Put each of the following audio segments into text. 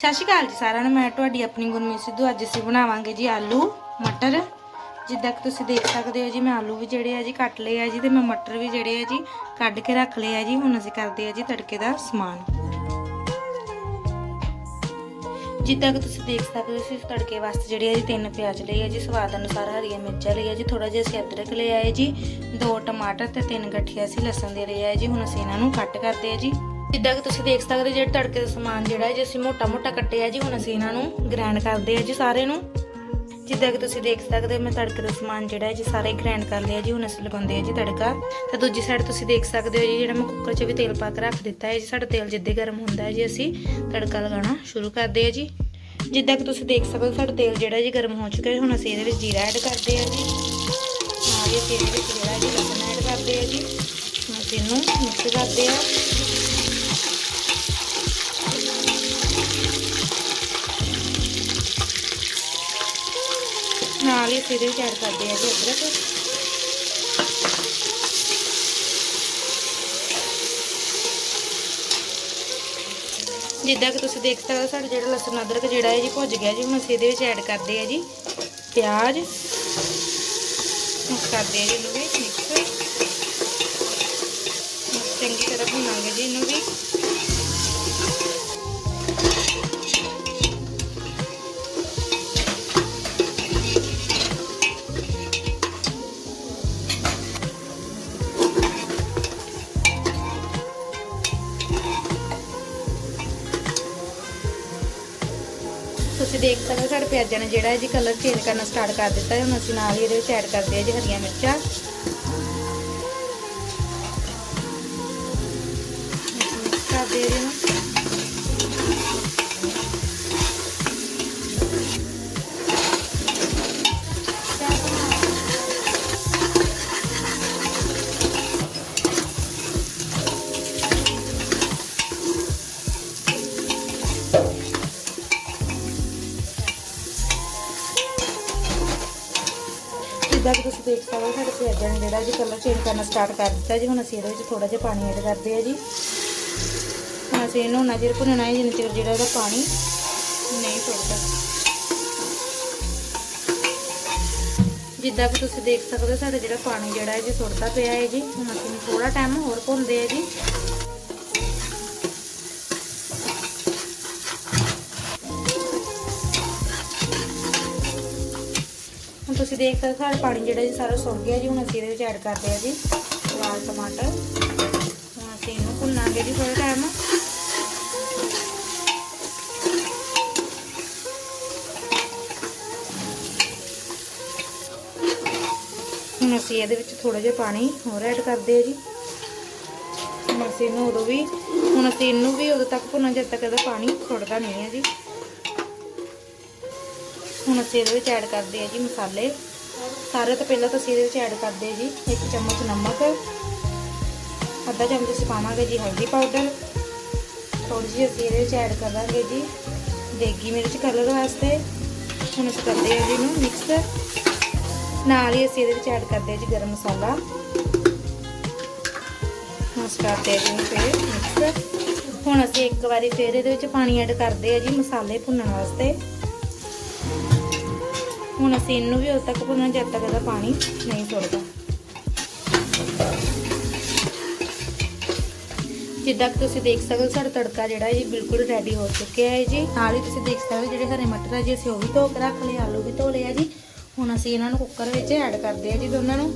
ਸਤਿ ਸ਼੍ਰੀ ਅਕਾਲ ਜੀ ਸਾਰਿਆਂ ਨੂੰ, ਮੈਂ ਤੁਹਾਡੀ ਆਪਣੀ ਗੁਰਮੀਤ ਸਿੱਧੂ। ਅੱਜ ਅਸੀਂ ਬਣਾਵਾਂਗੇ ਜੀ ਆਲੂ, ਮਟਰ। ਜਿੱਦਾਂ ਕਿ ਤੁਸੀਂ ਦੇਖ ਸਕਦੇ ਹੋ ਜੀ, ਮੈਂ ਆਲੂ ਵੀ ਜਿਹੜੇ ਆ ਜੀ ਕੱਟ ਲਏ ਆ ਜੀ ਤੇ ਮੈਂ ਮਟਰ ਵੀ ਜਿਹੜੇ ਆ ਜੀ ਕੱਢ ਕੇ ਰੱਖ ਲਏ ਆ ਜੀ। ਹੁਣ ਅਸੀਂ ਕਰਦੇ ਆ ਜੀ ਤੜਕੇ ਦਾ ਸਮਾਨ। ਜਿੱਦਾਂ ਕਿ ਤੁਸੀਂ ਦੇਖ ਸਕਦੇ ਹੋ, ਅਸੀਂ ਤੜਕੇ ਵਾਸਤੇ ਜਿਹੜੇ ਆ ਜੀ ਤਿੰਨ ਪਿਆਜ਼ ਲਏ ਆ ਜੀ, ਸਵਾਦ ਅਨੁਸਾਰ ਹਰੀਆਂ ਮਿਰਚਾਂ ਲਈਆਂ ਜੀ ਥੋੜਾ ਜਿਹਾ ਅਸੀਂ ਅਦਰਕ ਲੈ ਆਏ ਜੀ, ਦੋ ਟਮਾਟਰ ਤੇ ਤਿੰਨ ਗਠੀਆ ਅਸੀਂ ਲਸਣ ਦੇ ਲਏ ਆ ਜੀ। ਹੁਣ ਅਸੀਂ ਇਹਨਾਂ ਨੂੰ ਕੱਟ ਕਰਦੇ ਆ ਜੀ। ਜਿੱਦਾਂ ਕਿ ਤੁਸੀਂ ਦੇਖ ਸਕਦੇ ਜਿਹੜੇ ਤੜਕੇ ਦਾ ਸਮਾਨ ਜਿਹੜਾ ਹੈ, ਜੀ ਅਸੀਂ ਮੋਟਾ-ਮੋਟਾ ਕੱਟਿਆ ਜੀ, ਹੁਣ ਅਸੀਂ ਇਹਨਾਂ ਨੂੰ ਗ੍ਰਾਈਂਡ ਕਰਦੇ ਆ ਜੀ ਸਾਰੇ ਨੂੰ। ਜਿੱਦਾਂ ਕਿ ਤੁਸੀਂ ਦੇਖ ਸਕਦੇ ਹੋ ਮੈਂ ਤੜਕੇ ਦਾ ਸਮਾਨ ਜਿਹੜਾ ਜੀ, ਸਾਰੇ ਗ੍ਰਾਈਂਡ ਕਰ ਲਿਆ ਜੀ, ਹੁਣ ਅਸੀਂ ਲਗਾਉਂਦੇ ਆ ਜੀ ਤੜਕਾ। ਤੇ ਦੂਜੀ ਸਾਈਡ ਤੁਸੀਂ ਦੇਖ ਸਕਦੇ ਹੋ ਜੀ, ਜਿਹੜਾ ਮੈਂ ਕੁੱਕਰ 'ਚ ਵੀ ਤੇਲ ਪਾ ਕੇ ਰੱਖ ਦਿੱਤਾ ਹੈ ਜੀ, ਸਾਡਾ ਤੇਲ ਜਿੱਦੇ ਗਰਮ ਹੁੰਦਾ ਹੈ ਜੀ, ਅਸੀਂ ਤੜਕਾ ਲਗਾਉਣਾ ਸ਼ੁਰੂ ਕਰਦੇ ਆ ਜੀ। ਜਿੱਦਾਂ ਕਿ ਤੁਸੀਂ ਦੇਖ ਸਕਦੇ ਹੋ ਸਾਡਾ ਤੇਲ ਜਿਹੜਾ ਜੀ, ਗਰਮ ਹੋ ਚੁੱਕਿਆ ਹੈ, ਹੁਣ ਅਸੀਂ ਇਹਦੇ ਵਿੱਚ ਜੀਰਾ ਐਡ ਕਰਦੇ ਆ ਜੀ। ਨਾਲ ਹੀ ਅਸੀਂ ਇਹਦੇ ਵਿੱਚ ਜਿਹੜਾ ਜੀ ਲਸਣ ਐਡ ਕਰਦੇ ਆ ਜੀ। ਹੁਣ ਅਸੀਂ ਇਹਨੂੰ ਮਿਕਸ ਕਰਦੇ ਆ ਨਾਲ ਹੀ ਅਸੀਂ ਐਡ ਕਰਦੇ ਆ ਜੀ ਅਦਰਕ। ਜਿੱਦਾਂ ਕਿ ਤੁਸੀਂ ਦੇਖ ਸਕਦੇ ਹੋ, ਸਾਡਾ ਜਿਹੜਾ ਲਸਣ ਅਦਰਕ ਜਿਹੜਾ ਹੈ ਜੀ ਭੁੱਜ ਗਿਆ ਜੀ, ਹੁਣ ਅਸੀਂ ਇਹਦੇ ਵਿੱਚ ਐਡ ਕਰਦੇ ਆ ਜੀ ਪਿਆਜ਼। ਮਿਕਸ ਕਰਦੇ ਆ ਜੀ ਇਹਨੂੰ ਵੀ ਮਿਕਸ ਚੰਗੀ ਤਰ੍ਹਾਂ ਭੁੰਨਾਂਗੇ ਜੀ ਇਹਨੂੰ ਵੀ। ਤੁਸੀਂ ਦੇਖ ਸਕਦੇ ਹੋ, ਸਾਡੇ ਪਿਆਜ਼ਾਂ ਨੇ ਜਿਹੜਾ ਹੈ ਜੀ ਕਲਰ ਚੇਂਜ ਕਰਨਾ ਸਟਾਰਟ ਕਰ ਦਿੱਤਾ ਹੈ। ਹੁਣ ਅਸੀਂ ਨਾਲ ਹੀ ਇਹਦੇ ਵਿੱਚ ਐਡ ਕਰਦੇ ਹਾਂ ਜੀ ਹਰੀਆਂ ਮਿਰਚਾਂ। ਜਿੱਦਾਂ ਕਿ ਤੁਸੀਂ ਦੇਖ ਸਕਦੇ ਹੋ, ਸਾਡੇ ਪਿਆਜ਼ਾਂ ਨੇ ਜਿਹੜਾ ਜੀ ਕਲਰ ਚੇਂਜ ਕਰਨਾ ਸਟਾਰਟ ਕਰ ਦਿੱਤਾ ਜੀ। ਹੁਣ ਅਸੀਂ ਇਹਦੇ ਵਿੱਚ ਥੋੜਾ ਜਿਹਾ ਪਾਣੀ ਐਡ ਕਰਦੇ ਆ ਜੀ। ਹੁਣ ਅਸੀਂ ਇਹਨੂੰ ਨਾ ਚਿਰ ਭੁੰਨਣਾ ਹੈ, ਜਿੰਨਾ ਚਿਰ ਜਿਹੜਾ ਇਹਦਾ ਪਾਣੀ ਨਹੀਂ ਸੁੱਕਦਾ ਜਿੱਦਾਂ ਕਿ ਤੁਸੀਂ ਦੇਖ ਸਕਦੇ ਹੋ, ਸਾਡਾ ਜਿਹੜਾ ਪਾਣੀ ਜਿਹੜਾ ਹੈ ਜੀ ਸੁੱਕਦਾ ਪਿਆ ਹੈ ਜੀ। ਹੁਣ ਅਸੀਂ ਥੋੜਾ ਟਾਈਮ ਹੋਰ ਭੁੰਨਦੇ ਆ ਜੀ। ਤੁਸੀਂ ਦੇਖ ਸਕਦੇ ਸਾਡਾ ਪਾਣੀ ਜਿਹੜਾ ਜੀ ਸਾਰਾ ਸੁੱਕ ਗਿਆ ਜੀ, ਹੁਣ ਅਸੀਂ ਇਹਦੇ ਵਿੱਚ ਐਡ ਕਰਦੇ ਆ ਜੀ ਲਾਲ ਟਮਾਟਰ। ਹੁਣ ਅਸੀਂ ਇਹਨੂੰ ਭੁੰਨਾਂਗੇ ਜੀ ਥੋੜਾ ਟਾਈਮ ਹੁਣ ਅਸੀਂ ਇਹਦੇ ਵਿੱਚ ਥੋੜਾ ਜਿਹਾ ਪਾਣੀ ਹੋਰ ਐਡ ਕਰਦੇ ਆ ਜੀ। ਹੁਣ ਅਸੀਂ ਇਹਨੂੰ ਉਦੋਂ ਵੀ, ਹੁਣ ਅਸੀਂ ਇਹਨੂੰ ਵੀ ਉਦੋਂ ਤੱਕ ਭੁੰਨਣਾ, ਜਦ ਤੱਕ ਇਹਦਾ ਪਾਣੀ ਛੁੱਟਦਾ ਨਹੀਂ ਹੈ ਜੀ। ਹੁਣ ਅਸੀਂ ਇਹਦੇ ਵਿੱਚ ਐਡ ਕਰਦੇ ਆ ਜੀ ਮਸਾਲੇ। ਸਾਰੇ ਤੋਂ ਪਹਿਲਾਂ ਤਾਂ ਅਸੀਂ ਇਹਦੇ ਵਿੱਚ ਐਡ ਕਰਦੇ ਆ ਜੀ ਇੱਕ ਚਮਚ ਨਮਕ। ਅੱਧਾ ਚਮਚ ਅਸੀਂ ਪਾਵਾਂਗੇ ਜੀ ਹਲਦੀ ਪਾਊਡਰ ਥੋੜੀ ਜਿਹੀ ਅਸੀਂ ਇਹਦੇ ਵਿੱਚ ਐਡ ਕਰਾਂਗੇ ਜੀ ਦੇਗੀ ਮਿਰਚ ਕਲਰ ਵਾਸਤੇ। ਹੁਣ ਅਸੀਂ ਕਰਦੇ ਆ ਜੀ ਇਹਨੂੰ ਮਿਕਸ ਨਾਲ ਹੀ ਅਸੀਂ ਇਹਦੇ ਵਿੱਚ ਐਡ ਕਰਦੇ ਆ ਜੀ ਗਰਮ ਮਸਾਲਾ। ਹੁਣ ਅਸੀਂ ਕਰਦੇ ਜੀ ਫਿਰ ਮਿਕਸ ਹੁਣ ਅਸੀਂ ਇੱਕ ਵਾਰੀ ਫਿਰ ਇਹਦੇ ਵਿੱਚ ਪਾਣੀ ਐਡ ਕਰਦੇ ਆ ਜੀ ਮਸਾਲੇ ਭੁੰਨਣ ਵਾਸਤੇ। ਹੁਣ ਅਸੀਂ ਇਹਨੂੰ ਵੀ ਉਦੋਂ ਤੱਕ ਭੁੰਨਣਾ, ਜਦ ਤੱਕ ਇਹਦਾ ਪਾਣੀ ਨਹੀਂ ਸੁੱਕਦਾ ਜਿੱਦਾਂ ਕਿ ਤੁਸੀਂ ਦੇਖ ਸਕਦੇ ਹੋ, ਸਾਡਾ ਤੜਕਾ ਜਿਹੜਾ ਹੈ ਜੀ ਬਿਲਕੁਲ ਰੈਡੀ ਹੋ ਚੁੱਕਿਆ ਹੈ ਜੀ। ਨਾਲ ਹੀ ਤੁਸੀਂ ਦੇਖ ਸਕਦੇ ਹੋ, ਜਿਹੜੇ ਹਰੇ ਮਟਰ ਆ ਜੀ, ਅਸੀਂ ਉਹ ਵੀ ਧੋ ਕੇ ਰੱਖ ਲਏ, ਆਲੂ ਵੀ ਧੋ ਲਏ ਆ ਜੀ। ਹੁਣ ਅਸੀਂ ਇਹਨਾਂ ਨੂੰ ਕੁੱਕਰ ਵਿੱਚ ਐਡ ਕਰਦੇ ਆ ਜੀ ਦੋਨਾਂ ਨੂੰ।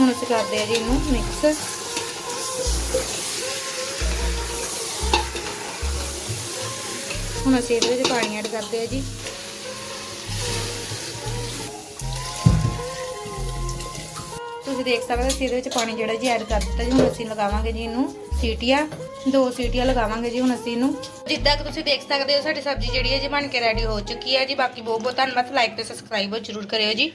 ਹੁਣ ਅਸੀਂ ਕਰਦੇ ਆ ਜੀ ਇਹਨੂੰ ਮਿਕਸ ਹੁਣ ਅਸੀਂ ਇਹਦੇ ਵਿੱਚ ਪਾਣੀ ਐਡ ਕਰਦੇ ਆ ਜੀ। ਤੁਸੀਂ ਦੇਖ ਸਕਦੇ ਹੋ ਅਸੀਂ ਇਹਦੇ ਵਿੱਚ ਪਾਣੀ ਜਿਹੜਾ ਜੀ ਐਡ ਕਰ ਦਿੱਤਾ ਜੀ, ਹੁਣ ਅਸੀਂ ਲਗਾਵਾਂਗੇ ਜੀ ਇਹਨੂੰ ਸੀਟੀਆਂ। ਦੋ ਸੀਟੀਆਂ ਲਗਾਵਾਂਗੇ ਜੀ, ਹੁਣ ਅਸੀਂ ਇਹਨੂੰ ਜਿੱਦਾਂ ਕਿ ਤੁਸੀਂ ਦੇਖ ਸਕਦੇ ਹੋ, ਸਾਡੀ ਸਬਜ਼ੀ ਜਿਹੜੀ ਹੈ ਜੀ ਬਣ ਕੇ ਰੈਡੀ ਹੋ ਚੁੱਕੀ ਹੈ ਜੀ। ਬਾਕੀ ਬਹੁਤ ਬਹੁਤ ਧੰਨਵਾਦ ਲਾਈਕ ਤੇ ਸਬਸਕ੍ਰਾਈਬ ਜ਼ਰੂਰ ਕਰਿਓ ਜੀ।